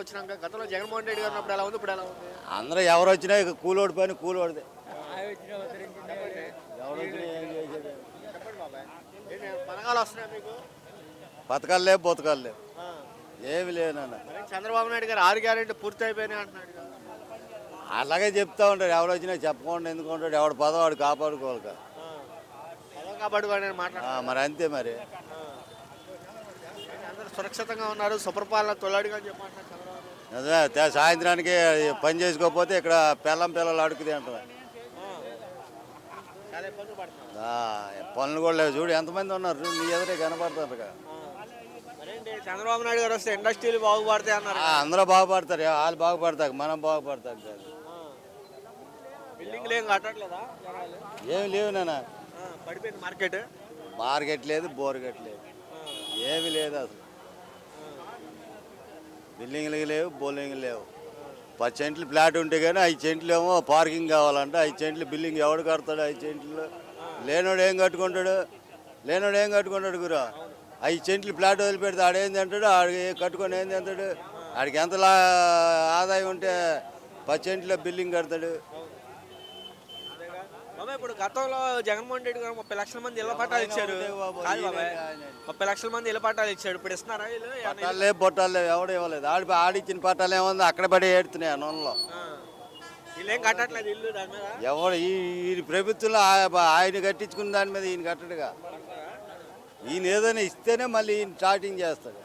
వచ్చినాక గతంలో జగన్మోహన్ రెడ్డి గారు ఉన్నప్పుడు ఎలా ఉంది? ఇప్పుడు ఎలా ఉంది? అందరూ ఎవరు వచ్చినా ఇక కూలోడి పని కూలోడిదే ఎవరు వచ్చినా ఏం చేసేది చెప్పండి బాబాయ్ ఏంటి పథకాలు వస్తున్నాయి మీకు బతకాలు లేవు బతకాలు లేవు. ఏమి లేనన్న మరి చంద్రబాబు నాయుడు గారు ఆరు గ్యారెంటీ పూర్తి అయిపోయినాయి అంటున్నాడు కదా. అలాగే చెప్తా ఉంటాడు ఎవరు వచ్చినా చెప్పకుండా ఎందుకు ఉంటాడు ఎవడు పదం వాడు కాపాడుకోవాలి కదా. ఆ. ఆ, మాట్లాడుతున్నాను మరి అంతే మరి. అందరూ సురక్షితంగా ఉన్నారు సుప్రపాలన తొలడిగా అని చెప్పి తే- సాయంత్రానికి పని చేసుకోకపోతే ఇక్కడ పిల్లం పిల్లలు అడుగుతుంది అంటారు. పనులు కూడా లేవు. చూడు ఎంతమంది ఉన్నారు? నీ ఎదురే కనపడతారు చంద్రబాబు నాయుడు గారు వస్తే ఇండస్ట్రీలు బాగుపడతాయి అన్నారు అందరూ బాగుపడతారు. వాళ్ళు బాగుపడతారు. మనం బాగుపడతాం కాదు. బిల్డింగ్లు ఏం కట్టట్లేదా? జనాలు? ఏమి లేవు నాన్న. పడిపోయింది మార్కెట్. మార్కెట్ లేదు బోర్గెట్ లేదు. ఏమి లేదు అసలు. బిల్డింగ్లు లేవు బౌలింగ్లు లేవు. పది సెంట్లు ఫ్లాట్ ఉంటే కానీ ఐదు సెంట్లు ఏమో పార్కింగ్ కావాలంటే. ఐదు సెంట్లు బిల్డింగ్ ఎవడు కడతాడు ఐదు సెంట్లు? లేనోడు ఏం కట్టుకుంటాడు? లేనోడు ఏం కట్టుకుంటాడు గురా? ఐదు సెంట్లు ఫ్లాట్ వదిలిపెడితే ఆడేంది అంటాడు ఆడికి కట్టుకొని ఏంది అంటాడు ఆడికి ఎంత లా- ఆదాయం ఉంటే పది సెంట్లో బిల్డింగ్ కడతాడు. ఇప్పుడు గతంలో జగన్మోహన్ రెడ్డి గారు ముప్పై లక్షల మంది ఇళ్ళ పట్టాలు ఇచ్చారు. కాదు బాబాయ్. ముప్పై లక్షల మంది ఇళ్ళ పట్టాలు ఇచ్చాడు ఇప్పుడు ఇస్తున్నారా వీళ్ళు? ఏమన్నా పట్టాలు లేవు పొట్టాలు లేవు ఎవడు ఇవ్వలేదు. ఆడి ఆడిచ్చిన పట్టాలు ఏముంది? అక్కడ పడి ఏడుతున్నాయి నూనెలో. వీళ్ళు ఏం కట్టట్లేదు ఇల్లు దాని మీద? ఎవడు ఈ ప్రభుత్వంలో ఆయన కట్టించుకున్న దాని మీద ఈయన కట్టడుగా. ఈయన ఏదైనా ఇస్తేనే మళ్ళీ ఈయన స్టార్టింగ్ చేస్తాడు.